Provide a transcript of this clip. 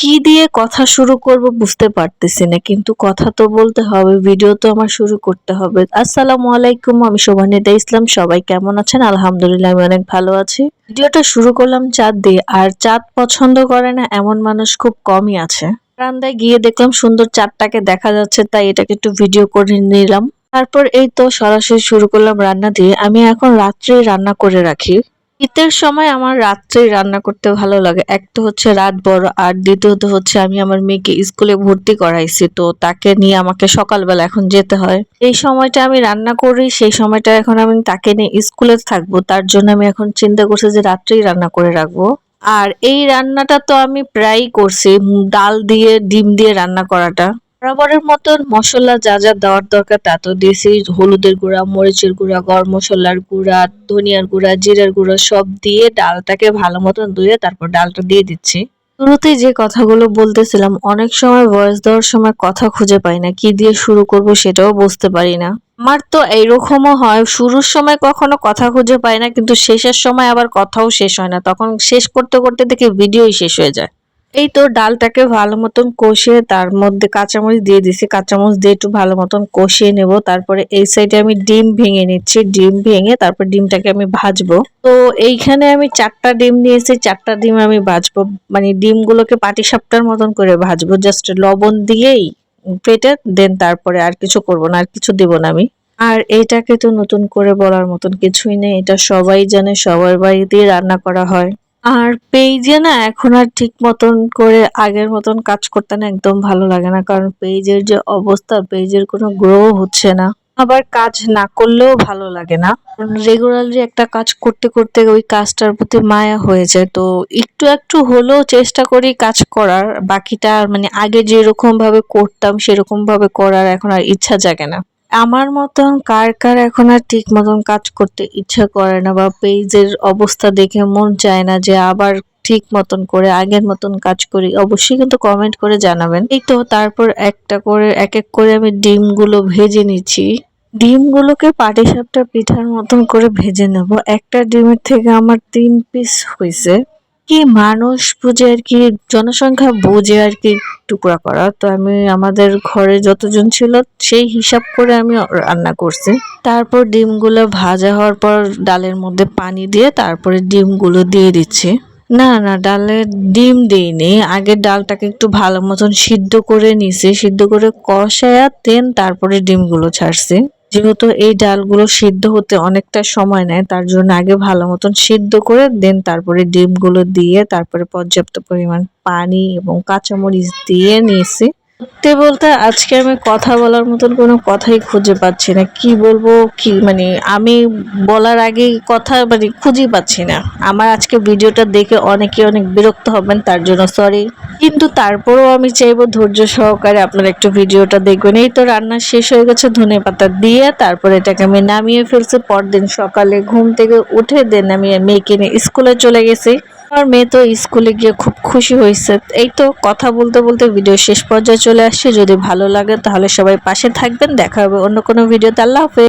কি দিয়ে কথা শুরু করব বুঝতে পারতেছি না, কিন্তু কথা তো বলতে হবে ভিডিও তো আমার শুরু করতে হবে। আসসালামু আলাইকুম, আমি শোভানিতা ইসলাম, সবাই কেমন আছেন? আলহামদুলিল্লাহ, আমি অনেক ভালো আছি। ভিডিওটা শুরু করলাম চাঁদ দিয়ে, আর চাঁদ পছন্দ করে না, এমন মানুষ খুব কমই আছে। বারান্দায় গিয়ে দেখলাম সুন্দর চাঁদটাকে দেখা যাচ্ছে, তাই এটাকে একটু ভিডিও করে নিলাম। তারপর এই তো সরাসরি শুরু করলাম রান্না দিয়ে। আমি এখন রাত্রে রান্না করে রাখি। শীতের সময় আমার রাত্রে রান্না করতে ভালো লাগে। এক তো হচ্ছে রাত বড়, আর দ্বিতীয়ত হচ্ছে আমি আমার মেয়েকে স্কুলে ভর্তি করাইছি, তো তাকে নিয়ে আমাকে সকালবেলা এখন যেতে হয়। এই সময়টা আমি রান্না করি, সেই সময়টা এখন আমি তাকে নিয়ে স্কুলে থাকব। তার জন্য আমি এখন চিন্তা করছি যে রাত্রেই রান্না করে রাখব। আর এই রান্নাটা তো আমি প্রায়ই করছি ডাল দিয়ে, ডিম দিয়ে রান্না করাটা। বরাবরের মতন মশলা যা যা দেওয়ার দরকার তা তো দিয়েছি। হলুদের গুঁড়া, মরিচের গুঁড়া, গরম মশলার গুঁড়া, ধনিয়ার গুঁড়া, জিরার গুঁড়া সব দিয়ে ডালটাকে ভালো মতন ধুয়ে তারপর ডালটা দিয়ে দিচ্ছি। শুরুতেই যে কথাগুলো বলতেছিলাম, অনেক সময় ভয়েস দেওয়ার সময় কথা খুঁজে পাই না, কি দিয়ে শুরু করব সেটাও বুঝতে পারি না। আমার তো এইরকমও হয়, শুরুর সময় কখনো কথা খুঁজে পাই না, কিন্তু শেষের সময় আবার কথাও শেষ হয় না। তখন শেষ করতে করতে দেখি ভিডিওই শেষ হয়ে যায়। এই তো ডালটাকে ভালো মতন কষিয়ে তার মধ্যে কাঁচামরিচ দিয়ে দিছি। কাঁচামরিচ দিয়ে একটু ভালো মতন কষিয়ে নেব। তারপরে এই সাইডে আমি ডিম ভেঙে নিচ্ছি। ডিম ভেঙে তারপর ডিমটাকে আমি ভাজবো। তো এইখানে আমি চারটা ডিম নিয়েছি। চারটা ডিম আমি ভাজবো। মানে ডিমগুলোকে পাটিসাপটার মতন করে ভাজবো। জাস্ট লবণ দিয়েই পেটে দেন তারপরে আর কিছু করব না, আর কিছু দেব না আমি। আর এটাকে তো নতুন করে বলার মতন কিছুই নেই। এটা সবাই জানে, সবার বাড়িতেই রান্না করা হয়। আর পেজে না এখন আর ঠিক মতন করে আগের মতন কাজ করতে না একদম ভালো লাগে না। কারণ পেজের যে অবস্থা পেজের কোনো গ্রো হচ্ছে না। আবার কাজ না করলেও ভালো লাগে না। রেগুলারলি একটা কাজ করতে করতে ওই কাজটার প্রতি মায়া হয়ে যায়। তো একটু একটু হলেও চেষ্টা করি কাজ করার। বাকিটা মানে আগে যেরকম ভাবে করতাম সেরকম ভাবে করার এখন আর ইচ্ছা জাগে না। আমার মতন কার কার এখন আর ঠিক মতন কাজ করতে ইচ্ছা করে না বা পেজের অবস্থা দেখে মন চায় না যে আবার ঠিক মতন করে আগের মতন কাজ করি, অবশ্যই কিন্তু কমেন্ট করে জানাবেন। এই তো তারপর একটা করে, এক এক করে আমি ডিমগুলো ভেজে নিচ্ছি। ডিমগুলোকে পাটিসাপটা পিঠার মতন করে ভেজে নেব। একটা ডিমের থেকে আমার তিন পিস হয়েছে কি মানুষ বুঝে আর কি, জনসংখ্যা বুঝে আর কি। টুকরা করা। তো আমি আমাদের ঘরে যতজন ছিল, সেই হিসাব করে আমি রান্না করছি। তারপর ডিমগুলো ভাজা হওয়ার পর ডালের মধ্যে পানি দিয়ে তারপরে ডিমগুলো দিয়ে দিচ্ছি। না না, ডালে ডিম দিইনি। আগে ডালটাকে একটু ভালো মতন সিদ্ধ করে নিছি। সিদ্ধ করে কষায়া তেন তারপরে ডিমগুলো ছাড়ছি। যেহেতু এই ডালগুলো সিদ্ধ হতে অনেকটা সময় নেয়, তার জন্য আগে ভালো মতন সিদ্ধ করে দেন তারপরে ডিমগুলো দিয়ে তারপরে পর্যাপ্ত পরিমাণ পানি এবং কাঁচামরিচ দিয়ে নিয়েছি। সত্যি বলতে আজকে আমি কথা বলার মতন কোনো কথাই খুঁজে পাচ্ছি না। কি বলব, কি মানে আমি বলার আগে কথা মানে খুঁজে পাচ্ছি না। আমার আজকে ভিডিওটা দেখে অনেকে অনেক বিরক্ত হবেন, তার জন্য সরি কিন্তু তারপরেও আমি চাইব ধৈর্য সহকারে আপনারা একটু ভিডিওটা দেখবেন। এই তো রান্না শেষ হয়ে গেছে, ধনে পাতা দিয়ে তারপরে এটাকে আমি নামিয়ে ফেলছি। পরদিন সকালে ঘুম থেকে উঠে দেন আমি মেয়েকে নিয়ে স্কুলে চলে গেছি। আমার মেয়ে তো স্কুলে গিয়ে খুব খুশি হয়েছে। এই তো কথা বলতে বলতে ভিডিও শেষ পর্যায়ে চলে আসছে। যদি ভালো লাগে তাহলে সবাই পাশে থাকবেন। দেখা হবে অন্য কোনো ভিডিওতে আল্লাহ হাফেজ।